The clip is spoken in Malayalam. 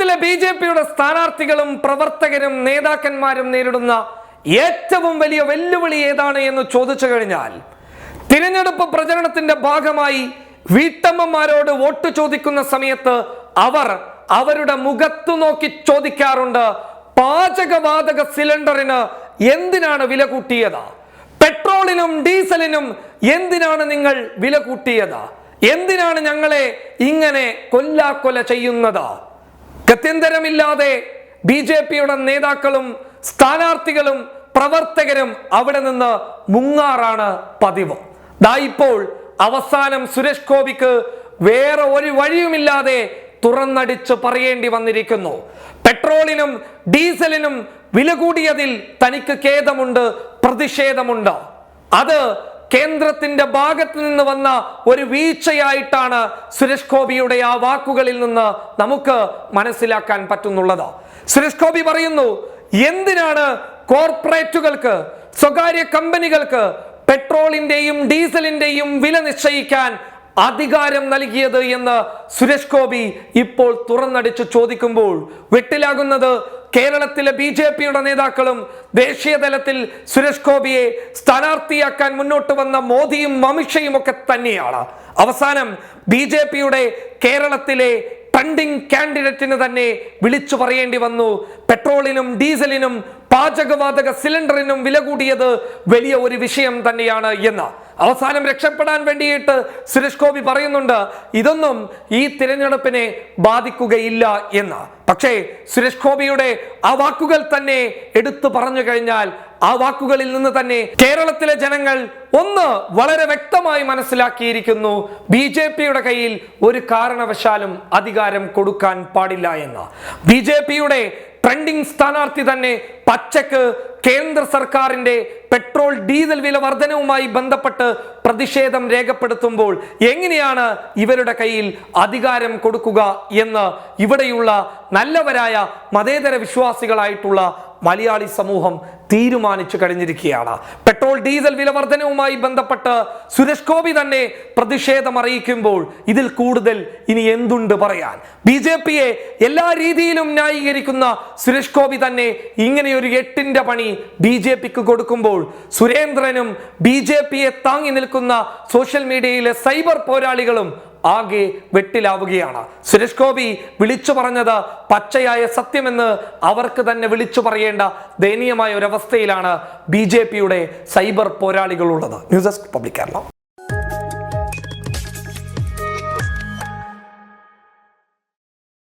കേരളത്തിലെ ബി ജെ പിയുടെ സ്ഥാനാർത്ഥികളും പ്രവർത്തകരും നേതാക്കന്മാരും നേരിടുന്ന ഏറ്റവും വലിയ വെല്ലുവിളി ഏതാണ് എന്ന് ചോദിച്ചു കഴിഞ്ഞാൽ തിരഞ്ഞെടുപ്പ് പ്രചരണത്തിന്റെ ഭാഗമായി വീട്ടമ്മമാരോട് വോട്ട് ചോദിക്കുന്ന സമയത്ത് അവർ അവരുടെ മുഖത്തു നോക്കി ചോദിക്കാറുണ്ട് പാചകവാതക സിലിണ്ടറിന് എന്തിനാണ് വില കൂട്ടിയത്? പെട്രോളിനും ഡീസലിനും എന്തിനാണ് നിങ്ങൾ വില കൂട്ടിയത്? എന്തിനാണ് ഞങ്ങളെ ഇങ്ങനെ കൊല്ലാക്കൊല ചെയ്യുന്നത്? ഗത്യന്തരമില്ലാതെ ബി ജെ പിയുടെ നേതാക്കളും സ്ഥാനാർത്ഥികളും പ്രവർത്തകരും അവിടെ നിന്ന് മുങ്ങാറാണ് പതിവ്. ദാ ഇപ്പോൾ അവസാനം സുരേഷ് ഗോപിക്ക് വേറെ ഒരു വഴിയുമില്ലാതെ തുറന്നടിച്ച് പറയേണ്ടി വന്നിരിക്കുന്നു. പെട്രോളിനും ഡീസലിനും വില കൂടിയതിൽ തനിക്ക് ഖേദമുണ്ട് പ്രതിഷേധമുണ്ട്. അത് കേന്ദ്രത്തിന്റെ ഭാഗത്ത് നിന്ന് വന്ന ഒരു വീഴ്ചയായിട്ടാണ് സുരേഷ് ഗോപിയുടെ ആ വാക്കുകളിൽ നിന്ന് നമുക്ക് മനസ്സിലാക്കാൻ പറ്റുന്നുള്ളത്. സുരേഷ് ഗോപി പറയുന്നു എന്തിനാണ് കോർപ്പറേറ്റുകൾക്ക് സ്വകാര്യ കമ്പനികൾക്ക് പെട്രോളിന്റെയും ഡീസലിന്റെയും വില നിശ്ചയിക്കാൻ അധികാരം നൽകിയത്? എന്ന് സുരേഷ് ഗോപി ഇപ്പോൾ തുറന്നടിച്ച് ചോദിക്കുമ്പോൾ വെട്ടിലാകുന്നത് കേരളത്തിലെ ബി ജെ പിയുടെ നേതാക്കളും ദേശീയ തലത്തിൽ സുരേഷ് ഗോപിയെ സ്ഥാനാർത്ഥിയാക്കാൻ മുന്നോട്ട് വന്ന മോദിയും അമിത്ഷയും ഒക്കെ തന്നെയാണ്. അവസാനം ബി ജെ പിയുടെ കേരളത്തിലെ ട്രണ്ടിങ് കാൻഡിഡേറ്റിന് തന്നെ വിളിച്ചു പറയേണ്ടി വന്നു. പെട്രോളിനും ഡീസലിനും പാചകവാതക സിലിണ്ടറിനും വില കൂടിയത് വലിയ ഒരു വിഷയം തന്നെയാണ് എന്ന്. അവസാനം രക്ഷപ്പെടാൻ വേണ്ടിയിട്ട് സുരേഷ് ഗോപി പറയുന്നുണ്ട് ഇതൊന്നും ഈ തിരഞ്ഞെടുപ്പിനെ ബാധിക്കുകയില്ല എന്ന്. പക്ഷേ സുരേഷ് ഗോപിയുടെ ആ വാക്കുകൾ തന്നെ എടുത്തു പറഞ്ഞു കഴിഞ്ഞാൽ ആ വാക്കുകളിൽ നിന്ന് തന്നെ കേരളത്തിലെ ജനങ്ങൾ ഒന്ന് വളരെ വ്യക്തമായി മനസ്സിലാക്കിയിരിക്കുന്നു ബി ജെ പിയുടെ കയ്യിൽ ഒരു കാരണവശാലും അധികാരം കൊടുക്കാൻ പാടില്ല എന്ന്. ബി ജെ പിയുടെ ട്രെൻഡിംഗ് സ്ഥാനാർത്ഥി തന്നെ പച്ചക്ക് കേന്ദ്ര സർക്കാരിന്റെ പെട്രോൾ ഡീസൽ വില വർധനവുമായി ബന്ധപ്പെട്ട് പ്രതിഷേധം രേഖപ്പെടുത്തുമ്പോൾ എങ്ങനെയാണ് ഇവരുടെ കയ്യിൽ അധികാരം കൊടുക്കുക എന്ന് ഇവിടെയുള്ള നല്ലവരായ മതേതര വിശ്വാസികളായിട്ടുള്ള മലയാളി സമൂഹം തീരുമാനിച്ചു കഴിഞ്ഞിരിക്കുകയാണ്. പെട്രോൾ ഡീസൽ വിലവർധനവുമായി ബന്ധപ്പെട്ട് സുരേഷ് ഗോപി തന്നെ പ്രതിഷേധം അറിയിക്കുമ്പോൾ ഇതിൽ കൂടുതൽ ഇനി എന്തുണ്ട് പറയാൻ. ബി ജെ പിയെ എല്ലാ രീതിയിലും ന്യായീകരിക്കുന്ന സുരേഷ് ഗോപി തന്നെ ഇങ്ങനെയൊരു എട്ടിന്റെ പണി ബി ജെ പിക്ക് കൊടുക്കുമ്പോൾ സുരേന്ദ്രനും ബി ജെ പിയെ താങ്ങി നിൽക്കുന്ന സോഷ്യൽ മീഡിയയിലെ സൈബർ പോരാളികളും ആകെ വെട്ടിലാവുകയാണ്. സുരേഷ് ഗോപി വിളിച്ചു പറഞ്ഞത് പച്ചയായ സത്യമെന്ന് അവർക്ക് തന്നെ വിളിച്ചു പറയേണ്ട ദയനീയമായ ഒരവസ്ഥയിലാണ് ബി ജെ പിയുടെ cyber പോരാളികളുള്ളത്. News desk public Kerala.